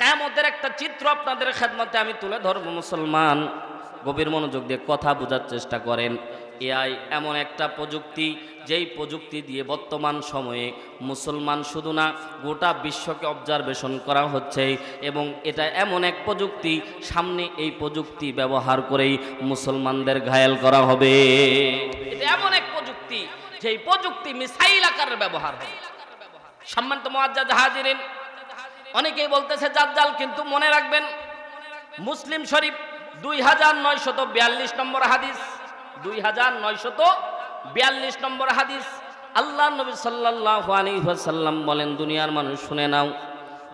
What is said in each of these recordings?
কায়ামতের একটা চিত্র আপনাদের খেদমতে আমি তুলে ধরবো, মুসলমান। গভীর মনোযোগ দিয়ে কথা বোঝার চেষ্টা করেন। এআই এমন একটা প্রযুক্তি, যেই প্রযুক্তি দিয়ে বর্তমান সময়ে মুসলমান শুধু না, গোটা বিশ্বকে অবজারভেশন করা হচ্ছে। এবং এটা এমন এক প্রযুক্তি, সামনে এই প্রযুক্তি ব্যবহার করেই মুসলমানদের ঘায়াল করা হবে। এটা এমন এক প্রযুক্তি, যেই প্রযুক্তি মিসাইল আকারের ব্যবহার সম্মানিত মোয়াজ্জা হাজিরিন অনেকেই বলতেছে, জাজ্জাল, কিন্তু মনে রাখবেন, মুসলিম শরীফ দুই হাজার নয়শত বিয়াল্লিশ নম্বর হাদিস, দুই হাজার নয়শত বিয়াল্লিশ নম্বর হাদিস, আল্লাহ নবী সাল্লাহ আলী সাল্লাম বলেন, দুনিয়ার মানুষ শুনে নাও,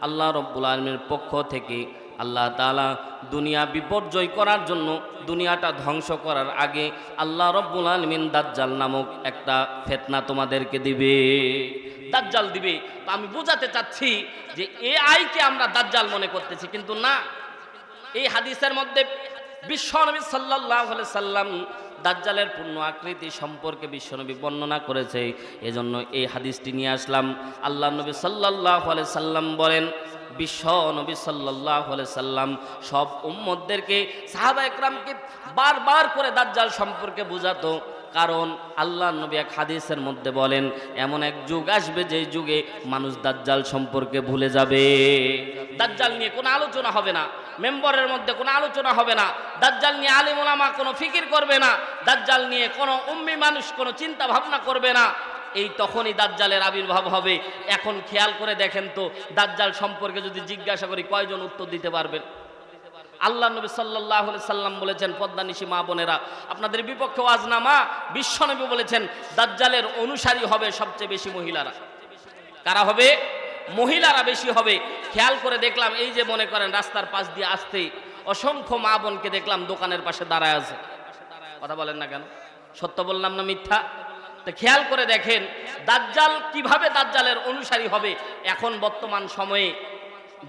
আল্লাহ রব্বুল আলমীর পক্ষ থেকে আল্লাহ তালা দুনিয়া বিপর্যয় করার জন্য দুনিয়াটা ধ্বংস করার আগে আল্লাহ রব্বুল আলমিন দাজ্জাল নামক একটা ফেতনা তোমাদেরকে দিবে। দাজ্জাল দিবে। তো আমি বোঝাতে চাচ্ছি যে এ আইকে আমরা দাজ্জাল মনে করতেছি, কিন্তু না। এই হাদিসের মধ্যে বিশ্ব নবী সাল্লাহ সাল্লাম দাজ্জালের পূর্ণ আকৃতি সম্পর্কে বিশ্বনবী বর্ণনা করেছে, এজন্য এই হাদিসটি নিয়ে আসলাম। আল্লাহ নবী সাল্লাহ আলি সাল্লাম বলেন বিশ্ব নবী সাল্লাহ সাল্লাম সব উম্মদদেরকে সাহাবা একরামকে বারবার করে দাজ্জাল সম্পর্কে বোঝাতো। কারণ আল্লাহ নবী এক হাদিসের মধ্যে বলেন, এমন এক যুগ আসবে যে যুগে মানুষ দাজ্জাল সম্পর্কে ভুলে যাবে। দাজ্জাল নিয়ে কোনো আলোচনা হবে না, মেম্বরের মধ্যে কোনো আলোচনা হবে না, দাজ্জাল নিয়ে আলিম ওলামা কোনো ফিকির করবে না, দাজ্জাল নিয়ে কোনো উম্মি মানুষ কোনো চিন্তা ভাবনা করবে না। এই তখনই দাজ্জালের আবির্ভাব হবে। এখন খেয়াল করে দেখেন তো, দাজ্জাল সম্পর্কে যদি জিজ্ঞাসা করি কয়জন উত্তর দিতে পারবেন? আল্লাহ নবী সাল্লাহ সাল্লাম বলেছেন পদ্মানিশি মা বোনেরা, আপনাদের বিপক্ষে ওয়াজ না মা বিশ্বনবী বলেছেন, দাজ্জালের অনুসারী হবে সবচেয়ে বেশি মহিলারা। কারা হবে? মহিলারা বেশি হবে। খেয়াল করে দেখলাম, এই যে মনে করেন রাস্তার পাশ দিয়ে আসতে অসংখ্য মা বোনকে দেখলাম দোকানের পাশে দাঁড়ায় আছে। কথা বলেন না কেন? সত্য বললাম না মিথ্যা? তো খেয়াল করে দেখেন, দাজ্জাল কীভাবে দাজ্জালের অনুসারী হবে? এখন বর্তমান সময়ে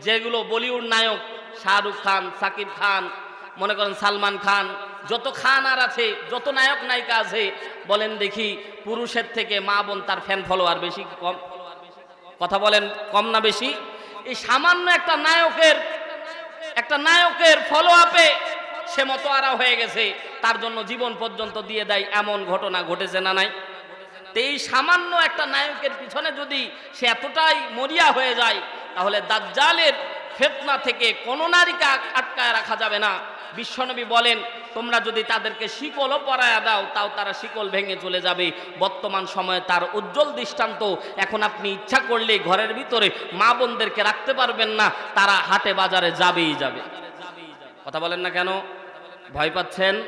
যেগুলো বলিউড নায়ক শাহরুখ খান, সাকিব খান, মনে করেন সালমান খান, যত খান আর আছে, যত নায়ক নায়িকা আছে, বলেন দেখি পুরুষের থেকে মা বোন তার ফ্যান ফলোয়ার বেশি কম? কথা বলেন কম না বেশি? এই সামান্য একটা নায়কের একটা নায়কের ফলো আপে সে মতো আরা হয়ে গেছে, তার জন্য জীবন পর্যন্ত দিয়ে দেয় এমন ঘটনা ঘটেছে না নাই? তো এই সামান্য একটা নায়কের পিছনে যদি সে এতটাই মরিয়া হয়ে যায়, তাহলে দাজ্জালের ফেতনা থেকে কোনো নারীকে আটকায় রাখা যাবে না। বিশ্বনবী বলেন, তোমরা যদি তাদেরকে শিকলও পরায়া দাও, তাও তারা শিকল ভেঙে চলে যাবে। বর্তমান সময়ে তার উজ্জ্বল দৃষ্টান্ত। এখন আপনি ইচ্ছা করলে ঘরের ভিতরে মা বোনদেরকে রাখতে পারবেন না। তারা হাটে বাজারে যাবেই যাবে। কথা বলেন না কেন? ভয় পাচ্ছেন?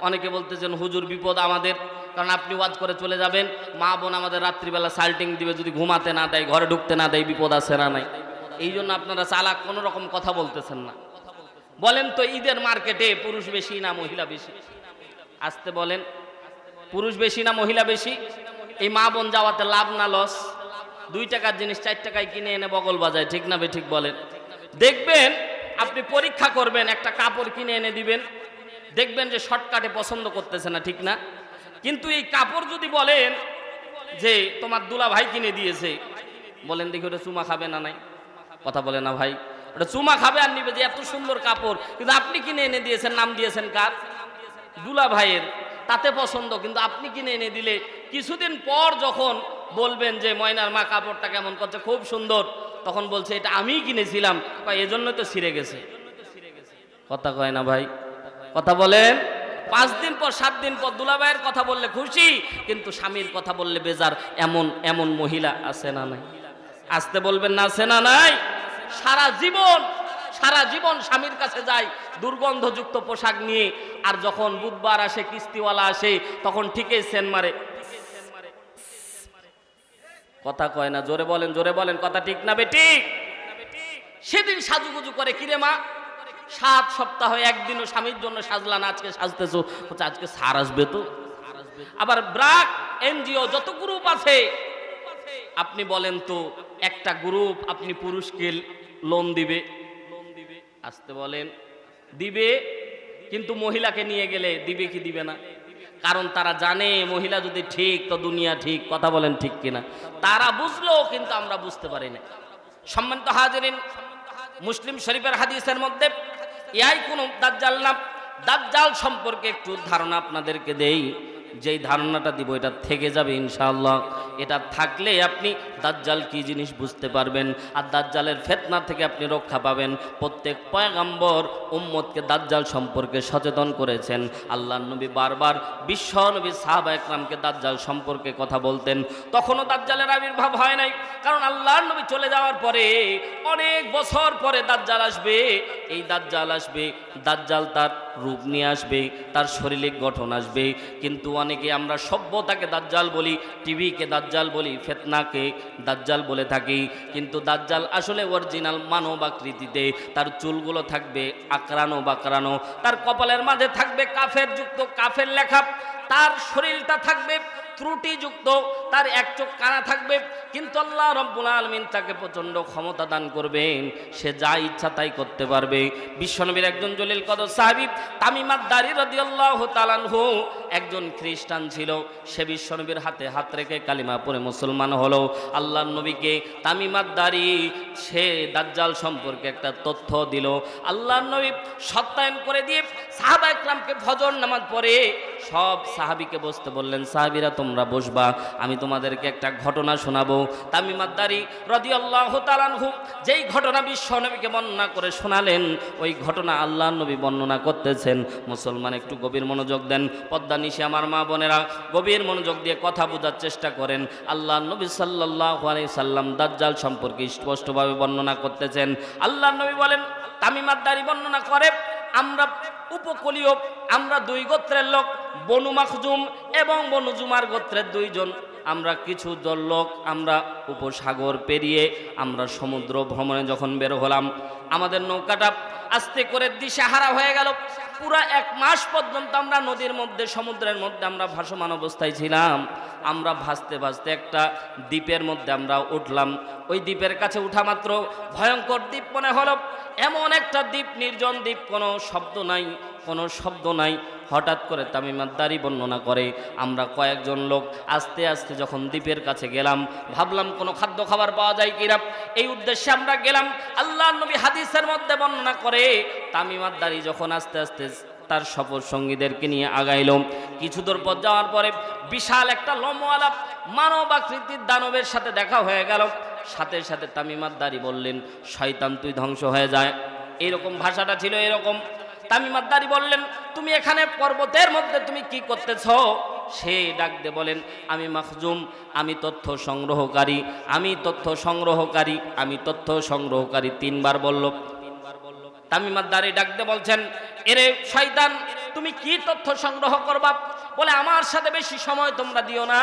অনেকে বলতেছেন, হুজুর, বিপদ আমাদের। কারণ আপনি ওয়াজ করে চলে যাবেন। মা বোন আমাদের রাত্রিবেলা সাল্টিং দিবে, যদি ঘুমাতে না দেয়, ঘরে ঢুকতে না দেয়, বিপদ আছে না নাই? এই জন্য আপনারা চালাক কোনো রকম কথা বলতেছেন না। বলেন তো ঈদের মার্কেটে পুরুষ বেশি না মহিলা বেশি? আসতে বলেন। পুরুষ বেশি না মহিলা বেশি? এই মা বোন যাওয়াতে লাভ না লস? দুই টাকার জিনিস চার টাকায় কিনে এনে বগল বাজায়, ঠিক না ঠিক বলেন। দেখবেন আপনি পরীক্ষা করবেন, একটা কাপড় কিনে এনে দিবেন। দেখবেন যে শর্টকাটে পছন্দ করতেছে না, ঠিক না? কিন্তু এই কাপড় যদি বলেন যে তোমার দুলা ভাই কিনে দিয়েছে, বলেন দেখি ওটা চুমা খাবে না নাই? কথা বলে না ভাই। ওটা চুমা খাবে আর নিবে যে এত সুন্দর কাপড়। কিন্তু আপনি কিনে এনে দিয়েছেন, নাম দিয়েছেন কার? দুলা ভাইয়ের। তাতে পছন্দ, কিন্তু আপনি কিনে এনে দিলে কিছুদিন পর যখন বলবেন যে, ময়নার মা কাপড়টা কেমন করছে? খুব সুন্দর। তখন বলছে, এটা আমিই কিনেছিলাম। এজন্য তো ছিঁড়ে গেছে। কথা কয় না ভাই। কথা বলেন। পাঁচ দিন পর, সাত দিন পর দুলাভাইয়ের কথা বললে খুশি, কিন্তু স্বামীর কথা বললে বেজার। এমন এমন মহিলা আছে না নাই? আসতে বলবেন না, আছে না নাই? সারা জীবন সারা জীবন স্বামীর কাছে যায় দুর্গন্ধযুক্ত পোশাক নিয়ে, আর যখন বুধবার আসে, কিস্তিওয়ালা আসে, তখন ঠিকই সেন মারে। কথা কয় না, জোরে বলেন জোরে বলেন, কথা ঠিক না বেটি সেদিন সাজুগুজু করে কিরে মা? সাত সপ্তাহ একদিনও স্বামীর জন্য সাজলা না আজকে সাজতেছো? আজকে সার আসবে তো। আবার ব্রাক, এনজিও, যত গ্রুপ আছে আপনি বলেন তো, একটা গ্রুপ আপনি পুরুষকে লোন দিবে? আসতে বলেন। দিবে, কিন্তু মহিলাকে নিয়ে গেলে দিবে কি দিবে না? কারণ তারা জানে মহিলা যদি ঠিক, তো দুনিয়া ঠিক, কথা বলেন ঠিক কিনা? তারা বুঝলো কিন্তু আমরা বুঝতে পারি না। সম্মানিত হাজিরিন, মুসলিম শরীফের হাদিসের মধ্যে ইয়াই কোন দাজ্জাল না? দাজ্জাল সম্পর্কে একটু ধারণা আপনাদেরকে দেই। যেই ধারণাটা দিব, এটা থেকে যাবে ইনশাআল্লাহ। এটা থাকলে আপনি দাজ্জাল কি জিনিস বুঝতে পারবেন, আর দাজ্জালের ফেতনা থেকে আপনি রক্ষা পাবেন। প্রত্যেক পয়গাম্বর উম্মতকে দাজ্জাল সম্পর্কে সচেতন করেছেন। আল্লাহ নবী বারবার বিশ্ব নবী সাহাবা একরামকে দাজ্জাল সম্পর্কে কথা বলতেন। তখনও দাজ্জালের আবির্ভাব হয় নাই, কারণ আল্লাহর নবী চলে যাওয়ার পরে, অনেক বছর পরে দাজ্জাল আসবে। এই দাজ্জাল আসবে, দাজ্জাল তার রূপ নিয়ে আসবে, তার শারীরিক গঠন আসবে। কিন্তু অনেকে আমরা সভ্যতাকে দাজ্জাল বলি, টিভিকে দাজ্জাল বলি, ফেতনাকে দাজ্জাল বলে থাকি। কিন্তু দাজ্জাল আসলে অরিজিনাল মানব আকৃতিতে, তার চুলগুলো থাকবে আকরানো বাকরানো, তার কপালের মাঝে থাকবে কাফের যুক্ত কাফের লেখা, তার শরীরটা থাকবে ত্রুটিযুক্ত তার এক চোখ কানা থাকবে, কিন্তু আল্লাহ রব্বুল আলমিন তাকে প্রচণ্ড ক্ষমতা দান করবেন। সে যা ইচ্ছা তাই করতে পারবে। বিশ্বনবীর একজন জলিল কদ সাহাবিব তামিমাদ দারি রদিয়াল্লাহ তালানহু একজন খ্রিস্টান ছিল। সে বিশ্বনবীর হাতে হাত রেখে কালিমা পরে মুসলমান হলো। আল্লাহ নবীকে তামিমাদ দারি, সে দাজ্জাল সম্পর্কে একটা তথ্য দিল। আল্লাহ নবী সত্যায়ন করে দিয়ে সাহাবা একরামকে ফজর নামাজ পরে সব সাহাবিকে বসতে বললেন, সাহাবিরা তোমরা বসবা, আমি তোমাদেরকে একটা ঘটনা শোনাবো। তামিমাদ্দারি রদি আল্লাহ তালানহু যেই ঘটনা বিশ্ব নবীকে বর্ণনা করে শোনালেন, ওই ঘটনা আল্লাহ নবী বর্ণনা করতেছেন। মুসলমান একটু গভীর মনোযোগ দেন। পদ্মা নিশে আমার মা বোনেরা গভীর মনোযোগ দিয়ে কথা বোঝার চেষ্টা করেন। আল্লাহ নবী সাল্লাহ সাল্লাম দাজ্জাল সম্পর্কে স্পষ্টভাবে বর্ণনা করতেছেন। আল্লাহ নবী বলেন তামিমাদ্দারি বর্ণনা করে, আমরা উপকূলীয়, আমরা দুই গোত্রের লোক, বনু মাখজুম এবং বনু জুমার গোত্রের দুইজন। আমরা কিছু দল লোক আমরা উপসাগর পেরিয়ে আমরা সমুদ্র ভ্রমণে যখন বের হলাম, আমাদের নৌকাটা আস্তে করে দিশেহারা হয়ে গেল। পুরা এক মাস পর্যন্ত আমরা নদীর মধ্যে, সমুদ্রের মধ্যে আমরা ভাসমান অবস্থায় ছিলাম। আমরা ভাসতে ভাসতে একটা দ্বীপের মধ্যে আমরা উঠলাম। ওই দ্বীপের কাছে উঠা মাত্র ভয়ঙ্কর দ্বীপ মনে হলো। এমন একটা দ্বীপ, নির্জন দ্বীপ, কোনো শব্দ নাই, কোনো শব্দ নাই। হঠাৎ করে তামিমার তামিমাদ্দারি বর্ণনা করে, আমরা কয়েকজন লোক আস্তে আস্তে যখন দ্বীপের কাছে গেলাম, ভাবলাম কোনো খাদ্য খাবার পাওয়া যায় কিনা। এই উদ্দেশ্যে আমরা গেলাম আল্লাহ নবী হাদিসের মধ্যে বর্ণনা করে তামিমাদ্দারি যখন আস্তে আস্তে তার সফর সঙ্গীদেরকে নিয়ে আগাইল। কিছু দূর পর যাওয়ার পরে বিশাল একটা লম্বালা মানব আকৃতির দানবের সাথে দেখা হয়ে গেল। সাথে সাথে তামিমাদ্দারি বললেন, শয়তান, তুই ধ্বংস হয়ে যায় এইরকম ভাষাটা ছিল এরকম। তামিমাদ্দারি বললেন, তুমি এখানে পর্বতের মধ্যে তুমি কি করতেছ? সে ডাক দিয়ে বলেন, আমি মাখজুম, আমি তথ্য সংগ্রহকারী, আমি তথ্য সংগ্রহকারী, আমি তথ্য সংগ্রহকারী। তিনবার বলল। তিনবার বলল তামিমাদ্দারি ডাক দিয়ে বলছেন, এরে শয়তান তুমি কি তথ্য সংগ্রহ করবা? বলে, আমার সাথে বেশি সময় তোমরা দিও না।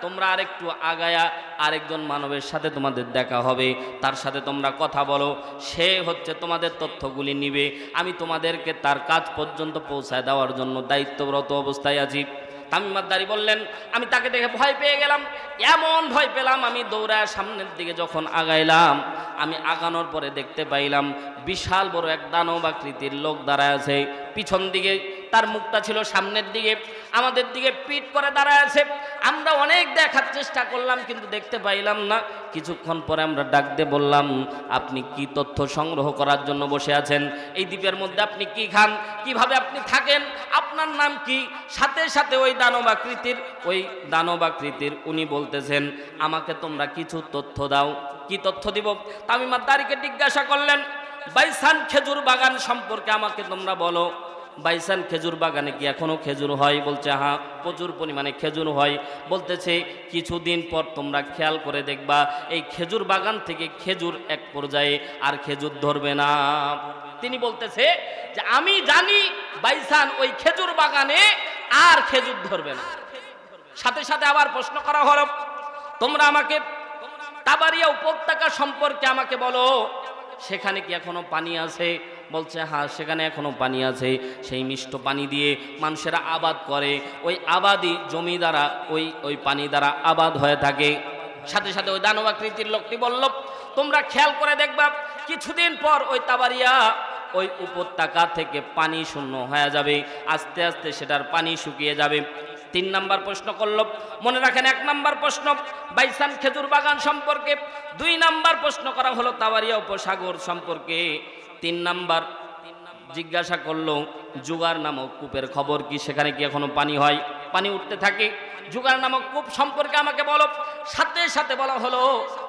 তোমরা আরেকটু আগায়া আরেকজন মানবের সাথে তোমাদের দেখা হবে। তার সাথে তোমরা কথা বলো। সে হচ্ছে তোমাদের তথ্যগুলি নিবে। আমি তোমাদেরকে তার কাজ পর্যন্ত পৌঁছায় দেওয়ার জন্য দায়িত্বরত অবস্থায় আছি। তামিমাদ্দারি বললেন, আমি তাকে দেখে ভয় পেয়ে গেলাম। এমন ভয় পেলাম আমি দৌড়ায় সামনের দিকে যখন আগাইলাম। আমি আগানোর পরে দেখতে পাইলাম বিশাল বড় এক দানব আকৃতির লোক দাঁড়ায় আছে। পিছন দিকে, তার মুখটা ছিল সামনের দিকে, আমাদের দিকে পিট করে দাঁড়ায় আছে। আমরা অনেক দেখার চেষ্টা করলাম, কিন্তু দেখতে পাইলাম না। কিছুক্ষণ পরে আমরা ডাক দিয়ে বললাম, আপনি কি তথ্য সংগ্রহ করার জন্য বসে আছেন? এই দ্বীপের মধ্যে আপনি কি খান? কীভাবে আপনি থাকেন? আপনার নাম কি? সাথে সাথে ওই দানব আকৃতির ওই দানব আকৃতির উনি বলতেছেন, আমাকে তোমরা কিছু তথ্য দাও। কি তথ্য দিব? তামিমার দাঁড়িকে জিজ্ঞাসা করলেন। বাইসান খেজুর বাগান সম্পর্কে আমাকে তোমরা বলো। বাইসান খেজুর বাগানে কি এখনও খেজুর হয়? বলছে হ্যাঁ প্রচুর পরিমাণে খেজুর হয়। বলতেছে, কিছুদিন পর তোমরা খেয়াল করে দেখবা, এই খেজুর বাগান থেকে খেজুর এক পর্যায়ে আর খেজুর ধরবে না। তিনি বলতেছে যে, আমি জানি বাইসান ওই খেজুর বাগানে আর খেজুর ধরবে না। সাথে সাথে আবার প্রশ্ন করা হলো, তোমরা আমাকে তাবারিয়া উপত্যকা সম্পর্কে আমাকে বলো। সেখানে কি এখনও পানি আছে? বলছে হ্যাঁ সেখানে এখনও পানি আছে। সেই মিষ্ট পানি দিয়ে মানুষেরা আবাদ করে। ওই আবাদি জমি দ্বারা, ওই ওই পানি দ্বারা আবাদ হয়ে থাকে। সাথে সাথে ওই দানবাকৃতির লোকটি বলল, তোমরা খেয়াল করে দেখবা, কিছুদিন পর ওই তাবারিয়া, ওই উপত্যকা থেকে পানি শূন্য হয়ে যাবে। আস্তে আস্তে সেটার পানি শুকিয়ে যাবে। তিন নাম্বার প্রশ্ন করল, মনে রাখেন এক নাম্বার প্রশ্ন, বাইসান খেজুর বাগান সম্পর্কে। দুই নাম্বার প্রশ্ন করা হলো তাওয়ারিয়া উপসাগর সম্পর্কে। তিন নাম্বার জিজ্ঞাসা করল, জুগার নামক কূপের খবর কি? সেখানে কি এখনও পানি হয়? পানি উঠতে থাকে। জুগার নামক কূপ সম্পর্কে আমাকে বলো। সাথে সাথে বলা হলো,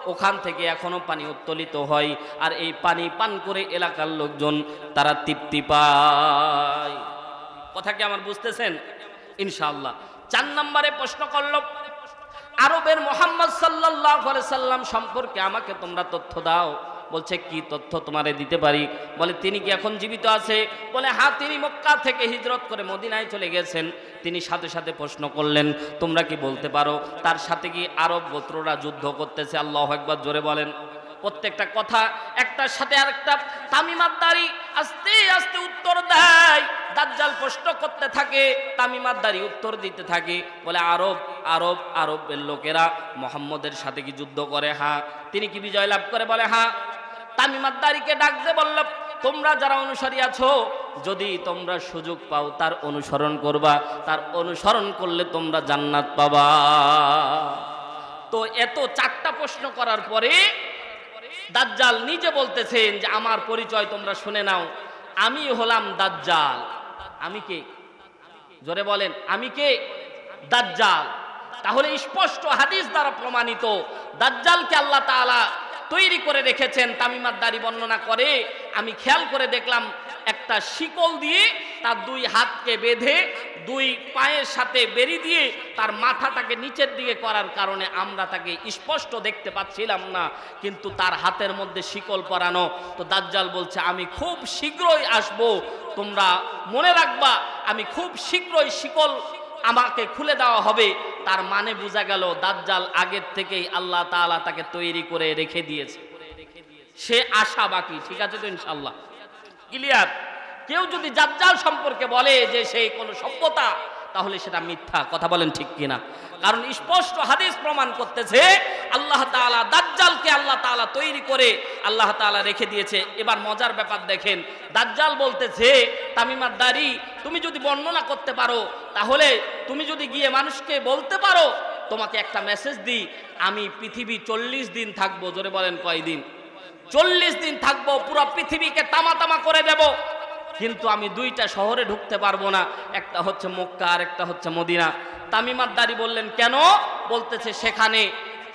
ওখান থেকে এখনও পানি উত্তোলিত হয়, আর এই পানি পান করে এলাকার লোকজন, তারা তৃপ্তি পায়। কথা কি আমার বুঝতেছেন? ইনশাআল্লাহ। চার নম্বরে প্রশ্ন করল, আরবের মোহাম্মদ সাল্লাহ সাল্লাম সম্পর্কে আমাকে তোমরা তথ্য দাও। বলছে, কি তথ্য তোমারে দিতে পারি? বলে, তিনি কি এখন জীবিত আছে? বলে হ্যাঁ তিনি মক্কা থেকে হিজরত করে মদিনায় চলে গেছেন। তিনি সাথে সাথে প্রশ্ন করলেন, তোমরা কি বলতে পারো? তার সাথে কি আরব গোত্ররা যুদ্ধ করতেছে? আল্লাহ একবার জোরে বলেন। প্রত্যেকটা কথা একটার সাথে আরেকটা। তামিমাদ্দারি আস্তে আস্তে উত্তর দেয়। দাজ্জাল প্রশ্ন করতে থাকে তামিমাদ্দারি উত্তর দিতে থাকে। বলে, আরব আরব, আরবের লোকেরা মোহাম্মদের সাথে কি যুদ্ধ করে? হ্যাঁ। তিনি কি বিজয় লাভ করে? বলে হ্যাঁ। তামিমাদ্দারিকে ডাকতে বলল, তোমরা যারা অনুসারী আছো, যদি তোমরা সুযোগ পাও তার অনুসরণ করবা। তার অনুসরণ করলে তোমরা জান্নাত পাবা। তো এত চারটা প্রশ্ন করার পরে দাজ্জাল নিজে বলতেছেন যে, আমার পরিচয় তোমরা শুনে নাও। আমি হলাম দাজ্জাল। আমি কে? জোরে বলেন, আমি কে? দাজ্জাল। তাহলে স্পষ্ট হাদিস দ্বারা প্রমাণিত, দাজ্জালকে আল্লাহ তাআলা তৈরি করে রেখেছেন তামিমার বর্ণনা করে। আমি খেয়াল করে দেখলাম একটা শিকল দিয়ে তার দুই হাতকে বেঁধে, দুই পায়ের সাথে বেরি দিয়ে তার মাথাটাকে নিচের দিকে করার কারণে আমরা তাকে স্পষ্ট দেখতে পাচ্ছিলাম না। কিন্তু তার হাতের মধ্যে শিকল পরানো, তো দাজ্জাল বলছে, আমি খুব শীঘ্রই আসব। তোমরা মনে রাখবা, আমি খুব শীঘ্রই শিকল আমাকে খুলে দেওয়া হবে। তার মানে বোঝা গেল, দাজ্জাল আগের থেকেই আল্লাহ তাআলা তাকে তৈরি করে রেখে দিয়েছে। সে আশা বাকি, ঠিক আছে তো ইনশাল্লাহ ক্লিয়ার কেউ যদি দাজ্জাল সম্পর্কে বলে যে সেই কোনো সভ্যতা, তাহলে সেটা মিথ্যা। কথা বলেন ঠিক কিনা? কারণ স্পষ্ট হাদিস প্রমাণ করতেছে, আল্লাহ তাআলা দাজ্জালকে আল্লাহ তাআলা তৈরি করে আল্লাহ তাআলা রেখে দিয়েছে। এবার মজার ব্যাপার দেখেন, দাজ্জাল বলতেছে তামিমার দাড়ি তুমি যদি বর্ণনা করতে পারো, তাহলে তুমি যদি গিয়ে মানুষকে বলতে পারো, তোমাকে একটা মেসেজ দিই, আমি পৃথিবী চল্লিশ দিন থাকব। জোরে বলেন কয়দিন? চল্লিশ দিন থাকব, পুরো পৃথিবীকে তামা তামা করে দেব। কিন্তু আমি দুইটা শহরে ঢুকতে পারব না, একটা হচ্ছে মক্কা আর একটা হচ্ছে মদিনা। তামিমার দাড়ি বললেন, কেন? বলতেছে, সেখানে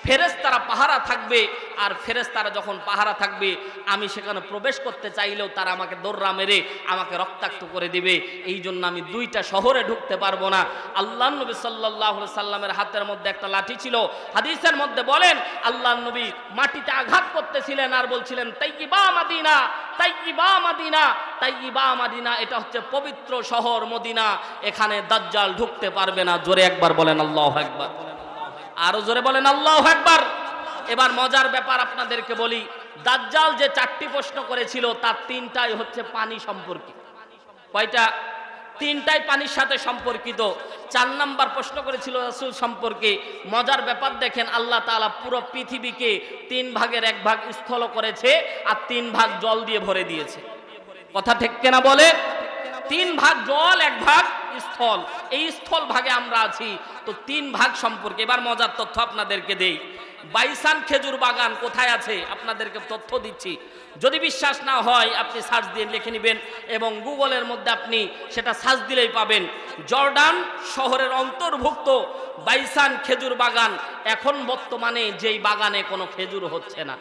ফেরেস্তারা পাহারা থাকবে, আর ফেরেস্তারা যখন পাহারা থাকবে, আমি সেখানে প্রবেশ করতে চাইলেও তারা আমাকে দৌড়া মেরে আমাকে রক্তাক্ত করে দিবে। এই জন্য আমি দুইটা শহরে ঢুকতে পারব না। আল্লাহ নবী সাল্লাহ সাল্লামের হাতের মধ্যে একটা লাঠি ছিল। হাদিসের মধ্যে বলেন, আল্লাহ নবী মাটিতে আঘাত করতেছিলেন আর বলছিলেন তাই কি বা মাদিনা তাই কি বা মাদিনা তাই কি বা মাদিনা। এটা হচ্ছে পবিত্র শহর মদিনা। এখানে দাজ্জাল ঢুকতে পারবে না। জোরে একবার বলেন, আল্লাহ একবার আরও জোরে বলেন, আল্লাহ একবার এবার মজার ব্যাপার আপনাদেরকে বলি, দাজ্জাল যে চারটি প্রশ্ন করেছিল, তার তিনটাই হচ্ছে পানি সম্পর্কে। কয়টা? তিনটাই পানির সাথে সম্পর্কিত। চার নাম্বার প্রশ্ন করেছিল রাসূল সম্পর্কে। মজার ব্যাপার দেখেন, আল্লাহ তাআলা পুরো পৃথিবীকে তিন ভাগের এক ভাগ স্থল করেছে আর তিন ভাগ জল দিয়ে ভরে দিয়েছে। কথা ঠিক কেনা বলে? তিন ভাগ জল, এক ভাগ স্থল, এই স্থল ভাগে আমরা আছি। তো তিন ভাগ সম্পর্কে এবার মজার তথ্য আপনাদেরকে দেই। বাইসান খেজুর বাগান কোথায় আছে? আপনাদেরকে তথ্য দিচ্ছি। যদি বিশ্বাস না হয়, আপনি সার্চ দিয়ে লিখে নেবেন এবং গুগলের মধ্যে আপনি সেটা সার্চ দিলেই পাবেন। জর্ডান শহরের অন্তর্ভুক্ত বাইসান খেজুর বাগান। এখন বর্তমানে যেই বাগানে কোনো খেজুর হচ্ছে না।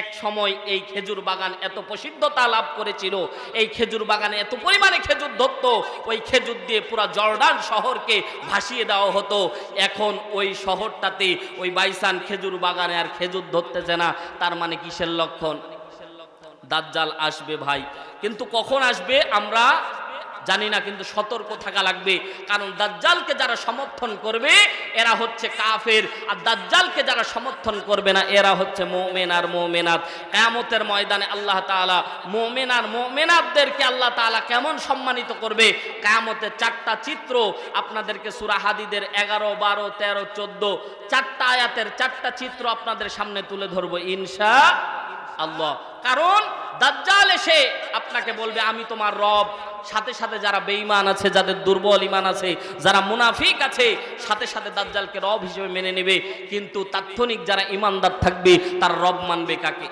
এক সময় এই খেজুর বাগান এত প্রসিদ্ধতা লাভ করেছিল। এই খেজুর বাগানে এত পরিমাণে খেজুর ধরত, ওই খেজুর দিয়ে পুরা জর্ডান শহরকে ভাসিয়ে দেওয়া হতো। এখন ওই শহরটাতে ওই বাইসান খেজুর বাগানে আর খেজুর ধরতেছে না, তার মানে কিসের লক্ষণ? দাজ্জাল আসবে ভাই। কিন্তু কখন আসবে? আমরা জানি না, কিন্তু সতর্ক থাকা লাগবে। কারণ দাজ্জালকে যারা সমর্থন করবে, এরা হচ্ছে কাফের। আর দাজ্জালকে যারা সমর্থন করবে না, এরা হচ্ছে মোমেন আর মোমেনাত। কেয়ামতের ময়দানে আল্লাহ তাআলা মোমেন আর মোমেনাতদেরকে আল্লাহ তাআলা কেমন সম্মানিত করবে? কেয়ামতের চারটা চিত্র আপনাদেরকে সুরাহাদিদের এগারো, বারো, তেরো, চোদ্দ, চারটা আয়াতের চারটা চিত্র আপনাদের সামনে তুলে ধরবো, ইনশা আল্লাহ। কারণ দাজ্জাল এসে আপনাকে বলবে, আমি তোমার রব। সাথে সাথে যারা বেঈমান আছে, যাদের দুর্বল ইমান আছে, যারা মুনাফিক আছে, সাথে সাথে দাজ্জালকে রব হিসেবে মেনে নেবে। কিন্তু তাৎক্ষণিক যারা ইমানদার থাকবে, তার রব মানবে কাকে?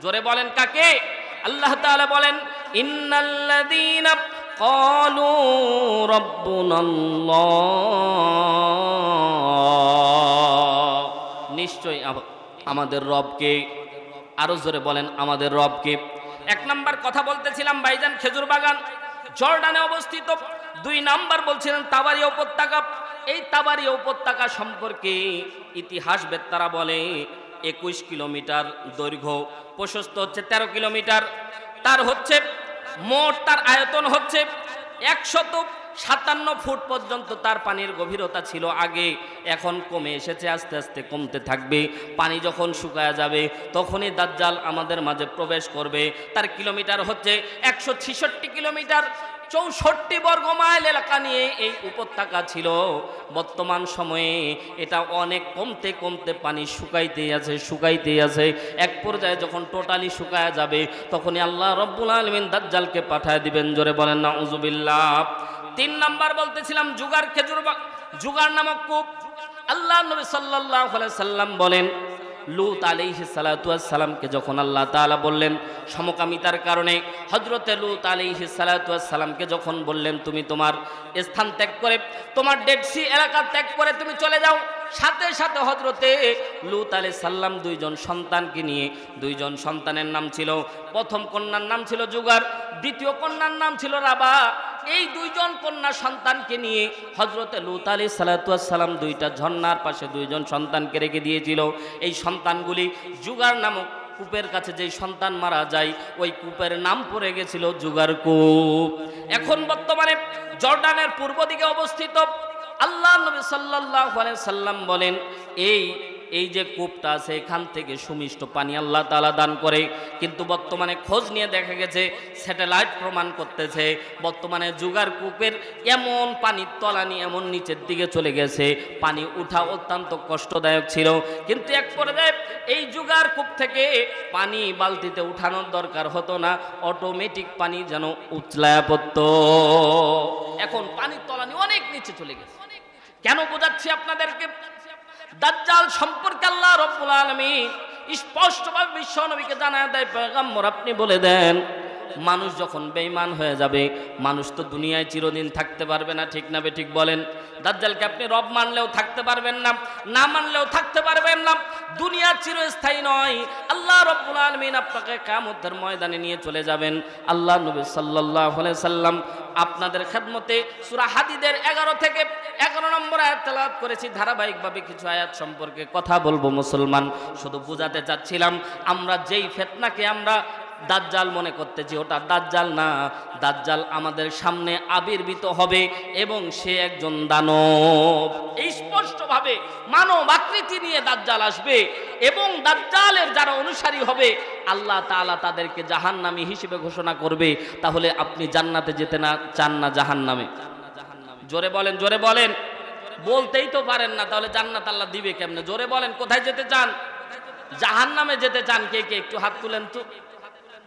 জোরে বলেন কাকে? আল্লাহ তাআলা বলেন, ইন্নাল্লাযীনা ক্বালু রাব্বুনাল্লাহ। নিশ্চয়ই আম- আমাদের রবকে আরও জোরে বলেন, আমাদের রবকে এক নাম্বার কথা বলতেছিলাম বাইজান খেজুর বাগান। জর্ডানে অবস্থিত। দুই নাম্বার বলছিলেন, তাবারিয়া উপত্যকা। এই তাবারিয়া উপত্যকা সম্পর্কে ইতিহাস বেত্তারা বলে, একুশ কিলোমিটার দৈর্ঘ্য, প্রশস্ত হচ্ছে তেরো কিলোমিটার। তার হচ্ছে, মোট তার আয়তন হচ্ছে একশত সাতান্ন ফুট পর্যন্ত তার পানির গভীরতা ছিল আগে, এখন কমে এসেছে, আস্তে আস্তে কমতে থাকবে। পানি যখন শুকায় যাবে, তখনই দাজ্জাল আমাদের মাঝে প্রবেশ করবে। তার কিলোমিটার হচ্ছে একশো কিলোমিটার। চৌষট্টি বর্গ মাইল এলাকা নিয়ে এই উপত্যকা ছিল। বর্তমান সময়ে এটা অনেক কমতে কমতে পানি শুকাইতে আছে শুকাইতে আছে। এক পর্যায়ে যখন টোটালি শুকায় যাবে, তখনই আল্লাহ রব্বুল আলমিন দাজ্জালকে পাঠায় দিবেন। জোরে বলেন না উজুবিল্লাহ তিন নাম্বার বলতেছিলাম, জুগার খেজুর জুগার নামক কূপ। আল্লাহ নবী আলাইহি সাল্লাম বলেন, লুত আলাইহি সালামকে যখন আল্লাহ তাআলা বললেন সমকামিতার কারণে হজরতে লুত আলাইহি সালামকে যখন বললেন, তুমি তোমার স্থান ত্যাগ করে, তোমার ডেড সি এলাকা ত্যাগ করে তুমি চলে যাও। সাথে সাথে হজরতে লুত আলি সাল্লাম দুইজন সন্তানকে নিয়ে, দুইজন সন্তানের নাম ছিল, প্রথম কন্যার নাম ছিল জুগার, দ্বিতীয় কন্যার নাম ছিল রাবা। এই দুইজন কন্যা সন্তানকে নিয়ে হজরতে লুত আলী সালাতাম দুইটা ঝর্ণার পাশে দুইজন সন্তানকে রেখে দিয়েছিল। এই সন্তানগুলি জুগার নামক কূপের কাছে যেই সন্তান মারা যায়, ওই কূপের নাম পড়ে গেছিল জুগার কূপ। এখন বর্তমানে জর্ডানের পূর্ব দিকে অবস্থিত। আল্লাহ নবী আলাইহি সাল্লাম বলেন, এই এই যে কূপটা আছে, এখান থেকে সুমিষ্ট পানি আল্লাহ তাআলা দান করে। কিন্তু বর্তমানে খোঁজ নিয়ে দেখা গেছে, স্যাটেলাইট প্রমাণ করতেছে, বর্তমানে জুগার কূপের এমন পানির তলানি এমন নিচের দিকে চলে গেছে। পানি উঠা অত্যন্ত কষ্টদায়ক ছিল। কিন্তু এক পর্যায়ে এই জুগার কূপ থেকে পানি বালতিতে উঠানোর দরকার হতো না, অটোমেটিক পানি যেন উচলায়া পড়তো। এখন পানির তলানি অনেক নিচে চলে গেছে। কেন বোঝাচ্ছি আপনাদেরকে? দাজ্জাল সম্পর্কে আল্লাহ রব্বুল আলামিন স্পষ্টভাবে বিশ্ব নবীকে জানায় দেয় পয়গম্বর আপনি বলে দেন মানুষ যখন বেঈমান হয়ে যাবে, মানুষ তো দুনিয়ায় চিরদিন থাকতে পারবে না, ঠিক না ঠিক বলেন? দাজ্জালকে আপনি রব মানলেও থাকতে পারবেন না না মানলেও থাকতে পারবেন না, দুনিয়া চিরস্থায়ী নয়। আল্লাহ রব্বুল আলমিন আপনাকে কামতের ময়দানে নিয়ে চলে যাবেন। আল্লাহ নবী সাল্লাহ সাল্লাম আপনাদের খেদমতে সুরা হাদিদের এগারো থেকে এগারো নম্বর আয়াত তেলাওয়াত করেছি। ধারাবাহিকভাবে কিছু আয়াত সম্পর্কে কথা বলব মুসলমান, শুধু বোঝাতে চাচ্ছিলাম, আমরা যেই ফেতনাকে আমরা দাজ্জাল মনে করতেছি ওটা দাজ্জাল না, দাজ্জাল আমাদের সামনে আবির্ভূত হবে এবং সে একজন দানব। এই স্পষ্টভাবে মানব আকৃতি নিয়ে দাজ্জাল আসবে এবং দাজ্জালের যারা অনুসারী হবে, আল্লাহ তাআলা তাদেরকে জাহান্নামী হিসেবে ঘোষণা করবে। তাহলে আপনি জান্নাতে যেতে না, চান না জাহান্নামে? জোরে বলেন জোরে বলেন। বলতেই তো পারেন না, তাহলে জান্নাত আল্লাহ দিবে কেমনে? জোরে বলেন, কোথায় যেতে চান? জাহান্নামে যেতে চান কে কে? একটু হাত তুলেন তো।